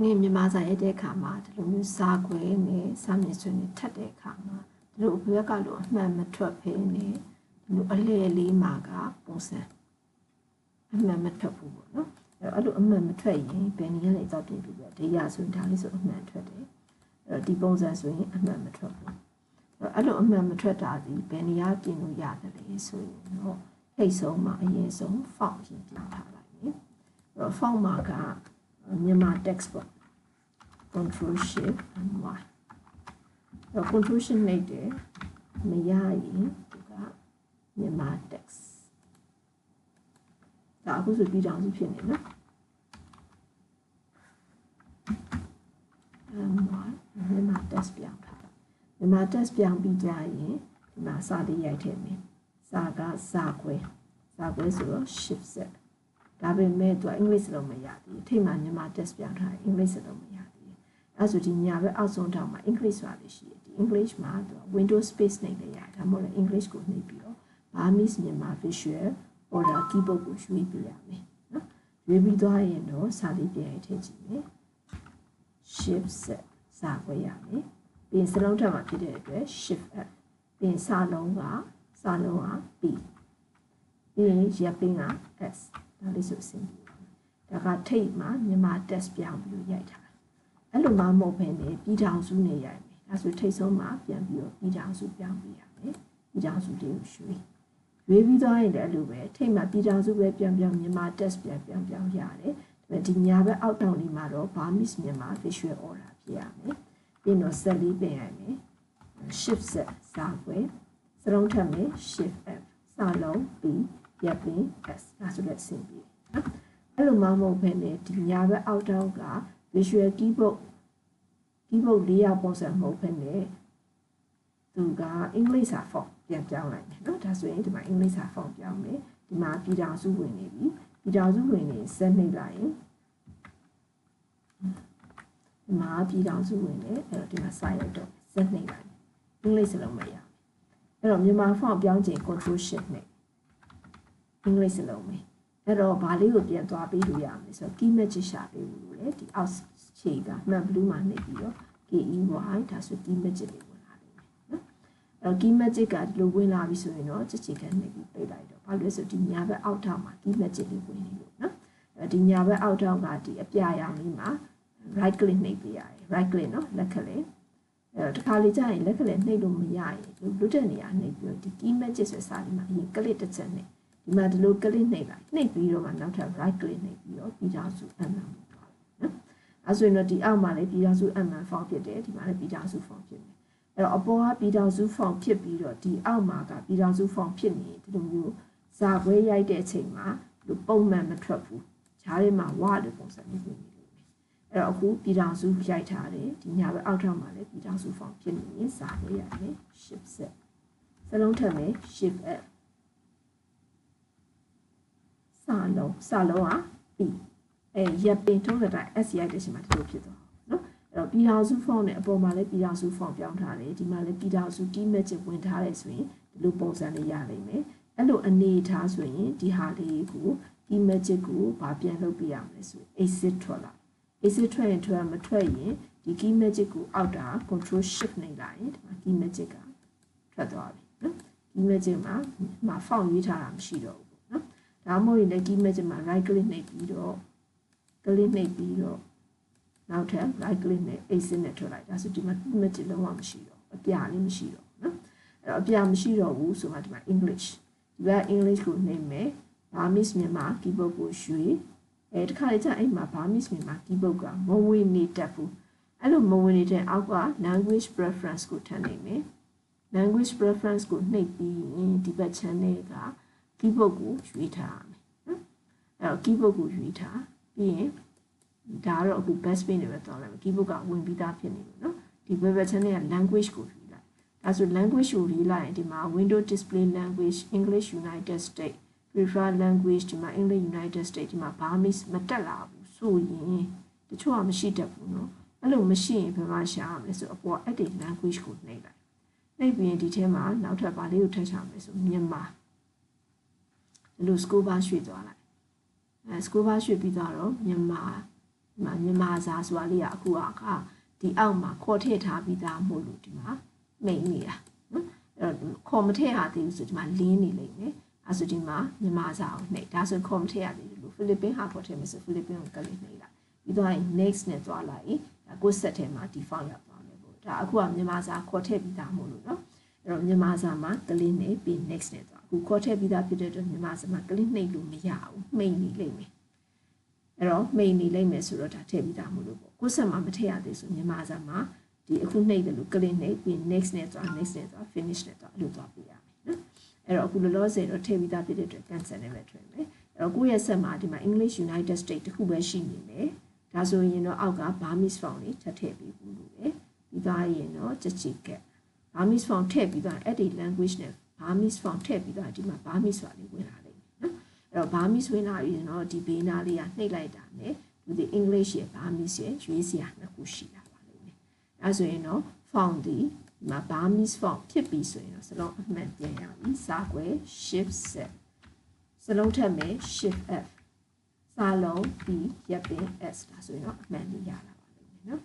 နေမြန်မာစာရိုက်တဲ့အခါမှာဒီလိုမျိုးစာခွဲနဲ့စာမျက်စွန်းနဲ့ထပ်တဲ့အခါမှာဒီလိုဘက်ကလို့အမှန်မထွက်ဖေးနဲ့ဒီလိုအလဲလေးမှာကပုံစံအမှန်မထွက်ဘူးပေါ့နော်အဲ့တော့အဲ့လိုအမှန်မထွက်ရင်ဘယ်နည်းလဲကြောက်ပြင်ပြီးတော့တရားဆိုရင်ဒါလေးဆိုအမှန်ထွက်တယ်အဲ့တော့ဒီပုံစံဆိုရင်အမှန်မထွက်ဘူးအဲ့လိုအမှန်မထွက်တာဒီဘယ်နေရာပြင်လို့ရတယ်လဲဆိုရင်တော့ထိတ်ဆုံးမှာအရင်ဆုံး font ရင်ပြင်ထားလိုက်မယ်အဲ့တော့ font မှာက မြန်မာ text ပေါ့ control shift and y အဲ့ control shift နှိပ်တယ်မရရင်ဒီကမြန်မာ text ဒါအခုဆိုပြီးတောင်စုဖြစ်နေနော် and y မြန်မာ text ပြောင်းထားမြန်မာ text ပြောင်းပြီးကြရင်ဒီမှာစာလေးရိုက်ထည့်မယ်စာကစာခွဲစာခွဲဆိုတော့ shift set ဒါပေမဲ့သူအင်္ဂလိပ်စလုံးမရဘူးအထိတ်မှာမြန်မာ test ပြောင်းထားအင်္ဂလိပ်စလုံးမရဘူးအဲဆိုဒီညာဘက်အောက်ဆုံးထောင်မှာ English ဆိုတာလေးရှိတယ်ဒီ English မှာသူ Windows space နဲ့လည်းရတယ်ဒါမှမဟုတ် English ကိုနှိပ်ပြီးတော့ Burmese မြန်မာ visual order keyboard ကိုရွေးပြရမယ်နော်ရွေးပြီးသွားရင်တော့စာလေးပြန်ရထည့်ကြည့်မယ် shift set စာခွဲရမယ်ပြီးစလုံးထပ်မှာဖြစ်တဲ့အတွက် shift f ပြီးစာလုံးကစာလုံးက p ပြီးရင်ရပ်ပင်းက s ဒါလေးဆိုအဆင်ပြေဒါကထိတ်မှာမြန်မာ test ပြောင်းပြီးရိုက်ထားအဲ့လိုမှမဟုတ်ဘဲနဲ့ပြည်ထောင်စုနဲ့ရိုက်မယ်ဒါဆိုထိတ်ဆုံးမှာပြန်ပြီးတော့ပြည်ထောင်စုပြောင်းပြရမယ်ပြည်ထောင်စုတွေကိုရွှေ့ရွေးပြီးသွားရင်လည်းအဲ့လိုပဲထိတ်မှာပြည်ထောင်စုပဲပြန်ပြန်မြန်မာ test ပြန်ပြန်ပြောင်းရတယ်ဒါပေမဲ့ဒီညာဘက်အောက်တောင်လေးမှာတော့ Burmese မြန်မာ visual order ဖြစ်ရမယ်ပြီးတော့ set လေးပြင်ရမယ် shift set စာခွဲစလုံးထပ်မယ် shift f စာလုံး b ရပ်ပင် s ဒါဆိုလည်းအဆင်ပြေနော်အဲ့လိုမှမဟုတ်ဘဲနဲ့ဒီညာဘက်အောက်တောင်က visual keyboard keyboard လေးရပုံစံမဟုတ်ဘဲနဲ့သူကအင်္ဂလိပ်စာ font ပြန်ပြောင်းလိုက်တယ်နော်ဒါဆိုရင်ဒီမှာအင်္ဂလိပ်စာ font ပြောင်းမယ်ဒီမှာပြည်ထောင်စုဝင်နေပြီပြည်ထောင်စုဝင်နေစက်နှိပ်လိုက်ရင်ဒီမှာပြည်ထောင်စုဝင်နေအဲ့တော့ဒီမှာစာရိုက်တော့စက်နှိပ်လိုက်အင်္ဂလိပ်စလုံးမရအဲ့တော့မြန်မာ font ပြောင်းချိန် control shift နဲ့ အင်္ဂလိပ်စလုံးပဲအဲ့တော့ဘာလေးကိုပြန်သွားပေးလို့ရမယ်ဆိုတော့ key magic ရှာပေးလို့လေဒီအောက်ခြေကမှန် blue မှာနှိပ်ပြီးတော့ KEY ဒါဆို key magic လေးဝင်လာတယ်နော်အဲ့တော့ key magic ကဒီလိုဝင်လာပြီဆိုရင်တော့ချစ်ချစ်ကန်နှိပ်ပြီးပိတ်လိုက်တော့ဘာလို့လဲဆိုဒီညာဘက်အောက်ထောက်မှာ key magic လေးဝင်နေလို့နော်အဲ့ဒီညာဘက်အောက်ထောက်ကဒီအပြရောင်လေးမှာ right click နှိပ်ပေးရတယ် right click နော်လက်ကလေးအဲ့တော့တစ်ခါလေကြာရင်လက်ကလေးနှိပ်လို့မရရင်လွတ်တဲ့နေရာနှိပ်ပြီးတော့ဒီ key magic ဆိုစာလေးမှာအရင် click တစ်ချက်နှိပ် ဒီမှာဒီလို click နှိပ်လိုက်နှိပ်ပြီးတော့မှနောက်ထပ် right click နှိပ်ပြီးတော့ပြီးသားစုအမှန်ပေါ့နော်အဲဆိုရင်တော့ဒီအောက်မှာလည်းပြီးသားစုအမှန် form ဖြစ်တယ်ဒီမှာလည်းပြီးသားစု form ဖြစ်တယ်အဲ့တော့အပေါ်ကပြီးသားစု form ဖြစ်ပြီးတော့ဒီအောက်မှာကပြီးသားစု form ဖြစ်နေဒီလိုမျိုးဇာခွဲရိုက်တဲ့အချိန်မှာလူပုံမှန်မထွက်ဘူးဂျားထဲမှာဝါတဲ့ပုံစံမျိုးဝင်နေလို့အဲ့တော့အခုပြည်ထောင်စုရိုက်ထားတယ်ဒီညာဘက်အောက်ထောက်မှာလည်းပြည်ထောင်စု form ဖြစ်နေရင်စာခွဲရတယ် shift set စလုံးထက်မယ် shift f စာလုံးစာလုံးက p အဲရပ်ပင်ထုံးတဲ့တိုင်း s ရိုက်တဲ့ချိန်မှာဒီလိုဖြစ်သွားနော်အဲ့တော့ပြည်ထောင်စု font နဲ့အပေါ်မှာလည်းပြည်ထောင်စု font ပြောင်းထားတယ်ဒီမှာလည်းပြည်ထောင်စု key magic ဝင်ထားတယ်ဆိုရင်ဒီလိုပုံစံလေးရနိုင်မယ်အဲ့လိုအနေထားဆိုရင်ဒီဟာလေးကို key magic ကိုဗာပြန်လုပ်ပြရမယ်ဆို exit ထွက်လာ exit ထွက်ရင်ထွက်မထွက်ရင်ဒီ key magic ကိုအောက်တာ control shift နှိပ်လိုက်ရင်ဒီမှာ key magic ကထွက်သွားပြီနော် key magic မှာမှာ font ရေးထားတာမရှိတော့ဘူး ဒါမှမဟုတ်ရင်လည်း key magic မှာ right click နှိပ်ပြီးတော့ click နှိပ်ပြီးတော့နောက်ထပ် right click နဲ့ exit နဲ့ထွက်လိုက်ဒါဆိုဒီမှာ key magic လုံးဝမရှိတော့အပြလေးမရှိတော့နော်အဲ့တော့အပြမရှိတော့ဘူးဆိုမှဒီမှာ English ဒီက English ကိုနှိပ်မယ် Burmese မြန်မာ keyboard ကိုရွှေ့အဲတခါလေကျအဲ့မှာ Burmese မြန်မာ keyboard ကမဝင်နေတတ်ဘူးအဲ့လိုမဝင်နေတဲ့အောက်က language preference ကိုထပ်နေမယ် language preference ကိုနှိပ်ပြီးရင်ဒီဘက် channel က keyboard ကိုရွေးထားရမယ်နော်အဲ့တော့ keyboard ကိုရွေးထားပြီးရင်ဒါကတော့အခု best page နဲ့ပဲတောင်းလိုက်မယ် keyboard ကဝင်ပြီးသားဖြစ်နေလို့နော်ဒီ web channel က language ကိုရွေးလိုက်ဒါဆို language ကိုရွေးလိုက်ရင်ဒီမှာ window display language english united states prefer language ဒီမှာ english united states ဒီမှာ burmese မတက်လာဘူးဆိုရင်တချို့ကမရှိတတ်ဘူးနော်အဲ့လိုမရှိရင်ဘယ်မှာရှာရမလဲဆိုအပေါ် edit language ကိုနှိပ်လိုက်နှိပ်ပြီးရင်ဒီထဲမှာနောက်ထပ်ဘာလေးကိုထည့်ချမလဲဆိုမြန်မာ ဒီလို school bar ရွှေ့သွားလိုက်အဲ school bar ရွှေ့ပြီးသွားတော့မြန်မာဒီမှာမြန်မာစာဆိုတာလေးကအခုကဒီအောက်မှာခေါ်ထည့်ထားပြီးသားမို့လို့ဒီမှာမိန်နေတာနော်အဲ့တော့ခေါ်မထည့်ရသေးဘူးဆိုဒီမှာလင်းနေလိမ့်မယ်အဲဆိုဒီမှာမြန်မာစာကိုနှိပ်ဒါဆိုခေါ်မထည့်ရသေးဘူးလို့ဖိလစ်ပင်းဟာခေါ်ထည့်မယ်ဆိုဖိလစ်ပင်းကိုကလေးနှိပ်လိုက်ပြီးတော့ next နဲ့သွားလိုက်ဒါကို set ထဲမှာ default ရောက်သွားမယ်ပေါ့ဒါအခုကမြန်မာစာခေါ်ထည့်ပြီးသားမို့လို့နော် အဲ့တော့မြန်မာစာမှာကလေးနှိပ်ပြီး next နဲ့သွားအခုခေါ်ထည့်ပြီးသားဖြစ်တဲ့အတွက်မြန်မာစာမှာကလေးနှိပ်လို့မရဘူးမှိန်နေလိမ့်မယ်အဲ့တော့မှိန်နေလိမ့်မယ်ဆိုတော့ဒါထည့်ပြီးသားမို့လို့ပေါ့ကိုဆက်မှာမထည့်ရသေးဆိုမြန်မာစာမှာဒီအခုနှိပ်တယ်လို့ကလေးနှိပ်ပြီး next နဲ့သွား next နဲ့သွား finish နဲ့သွားအဲ့လိုသွားပြရမယ်နော်အဲ့တော့အခုလောလောဆယ်တော့ထည့်ပြီးသားဖြစ်တဲ့အတွက် cancel နဲ့ပဲထွင်မယ်အဲ့တော့ကိုယ့်ရဲ့ဆက်မှာဒီမှာ English United States တခုပဲရှိနေမယ်ဒါဆိုရင်တော့အောက်က Burmese font လေးထပ်ထည့်ပြီးဘူးလို့ပဲပြီးသားရင်တော့ချစ်ချစ်ကက် Burmese font ထည့်ပြီးသားအဲ့ဒီ language နဲ့ Burmese font ထည့်ပြီးသားဒီမှာ Burmese ဆိုတာလေးဝင်လာလိမ့်မယ်နော်အဲ့တော့ Burmese ဝင်လာပြီးတော့ဒီဘေးနားလေးကနှိပ်လိုက်တာနဲ့ဒီ English ရဲ့ Burmese ရဲ့ရွေးစရာနှစ်ခုရှိလာပါလိမ့်မယ်အဲဆိုရင်တော့ font ဒီဒီမှာ Burmese font ဖြစ်ပြီဆိုရင်တော့စလုံးအမှန်ပြန်ရပြီစာခွဲ shift set စလုံးထက်မယ် shift f စာလုံး b ရပ်ပင် s ဒါဆိုရင်တော့အမှန်ကြီးရလာပါလိမ့်မယ်နော်